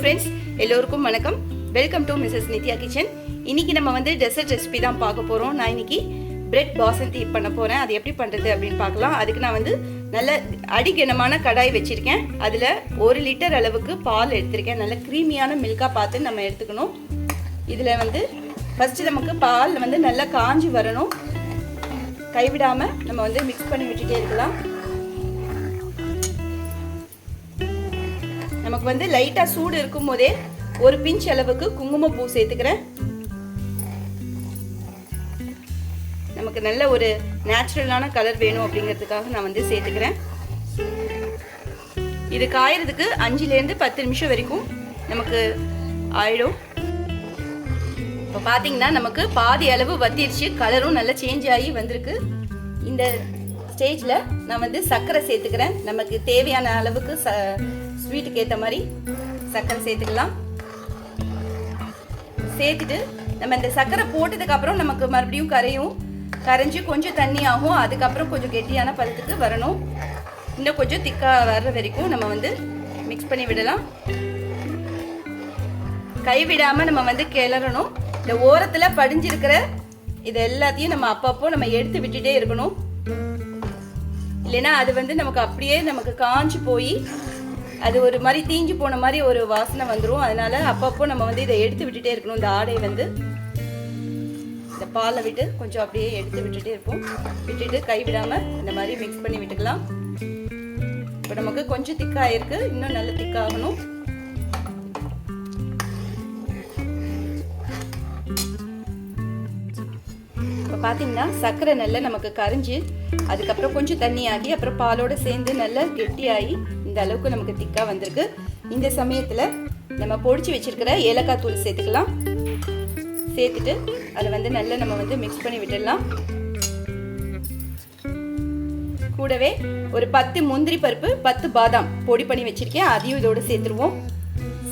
Friends எல்லோருக்கும் வணக்கம். Welcome to Mrs Nithya kitchen இன்னைக்கு நம்ம வந்து டெசர்ட் ரெசிபி தான் பார்க்க போகிறோம் நான் இன்னைக்கு பிரெட் பாசந்தி பண்ண போகிறேன் அது எப்படி பண்ணுறது அப்படின்னு பார்க்கலாம். அதுக்கு நான் வந்து நல்ல அடிக்கனமான கடாய் வச்சுருக்கேன். அதில் ஒரு லிட்டர் அளவுக்கு பால் எடுத்திருக்கேன். நல்ல க்ரீமியான மில்காக பார்த்து நம்ம எடுத்துக்கணும். இதில் வந்து ஃபஸ்ட்டு நமக்கு பால் வந்து நல்லா காஞ்சி வரணும். கைவிடாமல் நம்ம வந்து மிக்ஸ் பண்ணி விட்டுட்டே இருக்கலாம். நமக்கு வந்து லைட்டாக சூடு இருக்கும் போதே ஒரு பிஞ்ச் அளவுக்கு குங்குமப்பூ சேர்த்துக்கிறேன். நமக்கு நல்ல ஒரு நேச்சுரலான கலர் வேணும் அப்படிங்கிறதுக்காக நான் வந்து சேர்த்துக்கிறேன். இது காயறதுக்கு அஞ்சுலேருந்து பத்து நிமிஷம் வரைக்கும் நமக்கு ஆயிடும். இப்போ பார்த்தீங்கன்னா நமக்கு பாதி அளவு வத்திருச்சு கலரும் நல்லா சேஞ்ச் ஆகி வந்திருக்கு. இந்த ஸ்டேஜில் நான் வந்து சர்க்கரை சேர்த்துக்கிறேன். நமக்கு தேவையான அளவுக்கு ச ஸ்வீட்டுக்கு ஏற்ற மாதிரி சர்க்கரை சேர்த்துக்கலாம். சேர்த்துட்டு நம்ம இந்த சர்க்கரை போட்டதுக்கப்புறம் நமக்கு மறுபடியும் கரையும் கரைஞ்சி கொஞ்சம் தண்ணி ஆகும். அதுக்கப்புறம் கொஞ்சம் கெட்டியான பதத்துக்கு வரணும். இன்னும் கொஞ்சம் திக்காக வர்ற வரைக்கும் நம்ம வந்து மிக்ஸ் பண்ணி விடலாம். கைவிடாமல் நம்ம வந்து கிளறணும். இந்த ஓரத்தில் படிஞ்சிருக்கிற இது எல்லாத்தையும் நம்ம அப்பப்போ நம்ம எடுத்து விட்டுட்டே இருக்கணும். இல்லைன்னா அது வந்து நமக்கு அப்படியே நமக்கு காஞ்சு போய் அது ஒரு மாதிரி தீஞ்சு போன மாதிரி ஒரு வாசனை வந்துடும் அதனால அப்பப்போ நம்ம வந்து இதை எடுத்து விட்டுட்டே இருக்கணும். இந்த ஆடை வந்து இந்த பாலை விட்டு கொஞ்சம் அப்படியே எடுத்து விட்டுட்டே இருப்போம். விட்டுட்டு கை விடாமல் இந்த மாதிரி மிக்ஸ் பண்ணி விட்டுக்கலாம். இப்போ நமக்கு கொஞ்சம் திக்காயிருக்கு இன்னும் நல்ல திக்காகணும். இப்போ பார்த்தீங்கன்னா சர்க்கரை நல்லா நமக்கு கரைஞ்சி அதுக்கப்புறம் கொஞ்சம் தண்ணி ஆகி அப்புறம் பாலோட சேர்ந்து நல்லா கெட்டியாகி இந்த அளவுக்கு நமக்கு திக்காக வந்திருக்கு. இந்த சமயத்தில் நம்ம பொடிச்சு வச்சிருக்கிற ஏலக்காய் தூள் சேர்த்துக்கலாம். சேர்த்துட்டு அதை வந்து நல்லா நம்ம வந்து மிக்ஸ் பண்ணி விட்டுடலாம். கூடவே ஒரு பத்து முந்திரி பருப்பு பத்து பாதாம் பொடி பண்ணி வச்சுருக்கேன். அதையும் இதோடு சேர்த்துருவோம்.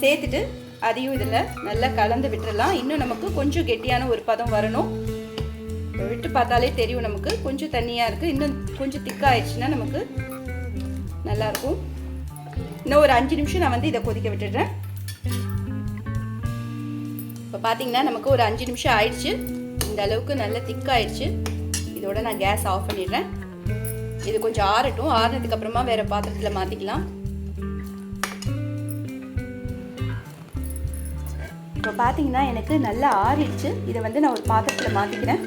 சேர்த்துட்டு அதையும் இதில் நல்லா கலந்து விட்டுடலாம். இன்னும் நமக்கு கொஞ்சம் கெட்டியான ஒரு பதம் வரணும். விட்டு பார்த்தாலே தெரியும் நமக்கு. கொஞ்சம் தண்ணியாக இருக்குது இன்னும் கொஞ்சம் திக்காயிடுச்சுன்னா நமக்கு நல்லாயிருக்கும் இன்னும் ஒரு அஞ்சு நிமிஷம் நான் வந்து இதை கொதிக்க விட்டுடுறேன். இப்போ பார்த்தீங்கன்னா நமக்கு ஒரு அஞ்சு நிமிஷம் ஆயிடுச்சு. இந்த அளவுக்கு நல்லா திக்காயிடுச்சு இதோட நான் கேஸ் ஆஃப் பண்ணிடுறேன். இது கொஞ்சம் ஆறட்டும். ஆறுனதுக்கு அப்புறமா வேற பாத்திரத்தில் மாற்றிக்கலாம் இப்போ பார்த்தீங்கன்னா எனக்கு நல்லா ஆறிடுச்சு. இதை வந்து நான் ஒரு பாத்திரத்தில் மாற்றிக்கிறேன்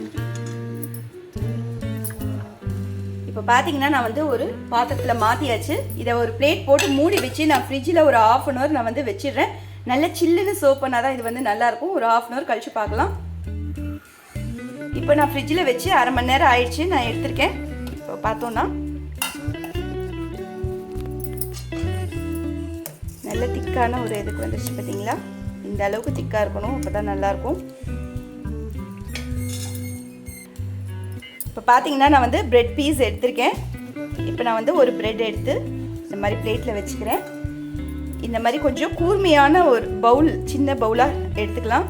இப்போ பார்த்தீங்கன்னா நான் வந்து ஒரு பாத்திரத்தில் மாற்றியாச்சு இதை ஒரு பிளேட் போட்டு மூடி வச்சு நான் ஃப்ரிட்ஜில் ஒரு ஆஃப் அன் ஹவர் நான் வந்து வச்சிடுறேன். நல்ல சில்லுன்னு சோப் பண்ணால் தான் இது வந்து நல்லாயிருக்கும் ஒரு ஆஃப் அன் ஹவர் கழிச்சு பார்க்கலாம். இப்போ நான் ஃப்ரிட்ஜில் வச்சு அரை மணி நேரம் ஆயிடுச்சு. நான் எடுத்திருக்கேன். இப்போ பார்த்தோன்னா நல்ல திக்கான ஒரு இதுக்கு வந்துருச்சு பார்த்தீங்களா இந்த அளவுக்கு திக்காக இருக்கணும். அப்போ தான் நல்லாயிருக்கும் இப்போ பார்த்தீங்கன்னா நான் வந்து ப்ரெட் பீஸ் எடுத்திருக்கேன். இப்போ நான் வந்து ஒரு ப்ரெட் எடுத்து இந்த மாதிரி பிளேட்டில் வச்சுக்கிறேன். இந்த மாதிரி கொஞ்சம் கூர்மையான ஒரு பவுல் சின்ன பவுலாக எடுத்துக்கலாம்.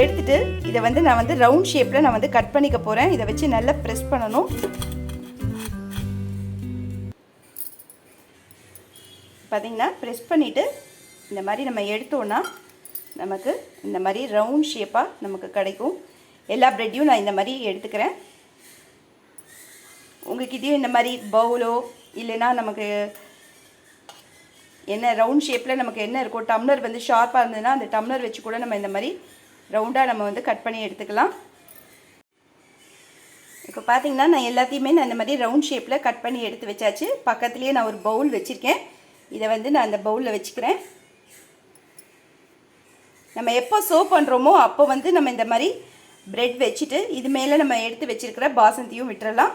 எடுத்துட்டு இதை வந்து நான் வந்து ரவுண்ட் ஷேப்பில் நான் வந்து கட் பண்ணிக்க போகிறேன் இதை வச்சு நல்லா ப்ரெஸ் பண்ணணும். பார்த்தீங்கன்னா ப்ரெஸ் பண்ணிவிட்டு இந்த மாதிரி நம்ம எடுத்தோன்னா நமக்கு இந்த மாதிரி ரவுண்ட் ஷேப்பாக நமக்கு கிடைக்கும். எல்லா ப்ரெட்டையும் நான் இந்த மாதிரி எடுத்துக்கிறேன். உங்ககிட்டயும் இந்த மாதிரி பவுலோ இல்லைன்னா நமக்கு என்ன ரவுண்ட் ஷேப்பில் நமக்கு என்ன இருக்கோ டம்ளர் வந்து ஷார்ப்பாக இருந்ததுன்னா அந்த டம்ளர் வச்சு கூட நம்ம இந்த மாதிரி ரவுண்டாக நம்ம வந்து கட் பண்ணி எடுத்துக்கலாம். இப்போ பார்த்தீங்கன்னா நான் எல்லாத்தையுமே நான் இந்த மாதிரி ரவுண்ட் ஷேப்பில் கட் பண்ணி எடுத்து வச்சாச்சு. பக்கத்துலேயே நான் ஒரு பவுல் வச்சுருக்கேன். இதை வந்து நான் அந்த பவுலில் வச்சுக்கிறேன். நம்ம எப்போ சர்வ் பண்ணுறோமோ அப்போ வந்து நம்ம இந்த மாதிரி ப்ரெட் வச்சுட்டு இது மேலே நம்ம எடுத்து வச்சுருக்கிற பாசந்தியும் விட்டுறலாம்.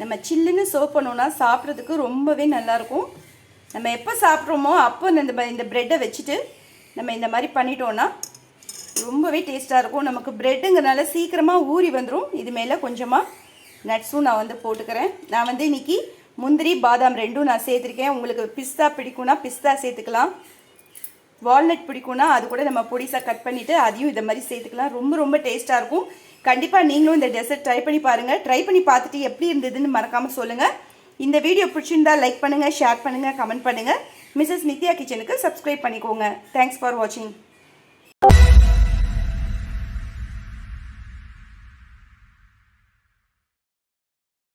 நம்ம சில்லுன்னு சர்வ் பண்ணோன்னா சாப்பிட்றதுக்கு ரொம்பவே நல்லாயிருக்கும். நம்ம எப்போ சாப்பிட்றோமோ அப்போ இந்த இந்த ப்ரெட்டை வச்சுட்டு நம்ம இந்த மாதிரி பண்ணிட்டோன்னா ரொம்பவே டேஸ்ட்டாக இருக்கும். நமக்கு ப்ரெட்டுங்கிறனால சீக்கிரமாக ஊறி வந்துடும் இது மேலே கொஞ்சமாக நட்ஸும் நான் வந்து போட்டுக்கிறேன். நான் வந்து இன்றைக்கி முந்திரி பாதாம் ரெண்டும் நான் சேர்த்துருக்கேன். உங்களுக்கு பிஸ்தா பிடிக்கும்னா பிஸ்தா சேர்த்துக்கலாம். வால்நட் பிடிக்கும்னா அது கூட நம்ம பொடிசாக கட் பண்ணிவிட்டு அதையும் இதை மாதிரி சேர்த்துக்கலாம். ரொம்ப ரொம்ப டேஸ்ட்டாக இருக்கும். கண்டிப்பாக நீங்களும் இந்த டெசர்ட் ட்ரை பண்ணி பாருங்கள் ட்ரை பண்ணி பார்த்துட்டு எப்படி இருந்ததுன்னு மறக்காமல் சொல்லுங்கள் இந்த வீடியோ பிடிச்சிருந்தா லைக் பண்ணுங்கள் ஷேர் பண்ணுங்கள் கமெண்ட் பண்ணுங்கள் மிஸ்ஸஸ் நித்யா கிச்சனுக்கு சப்ஸ்கிரைப் பண்ணிக்கோங்க. தேங்க்ஸ் ஃபார் வாட்சிங்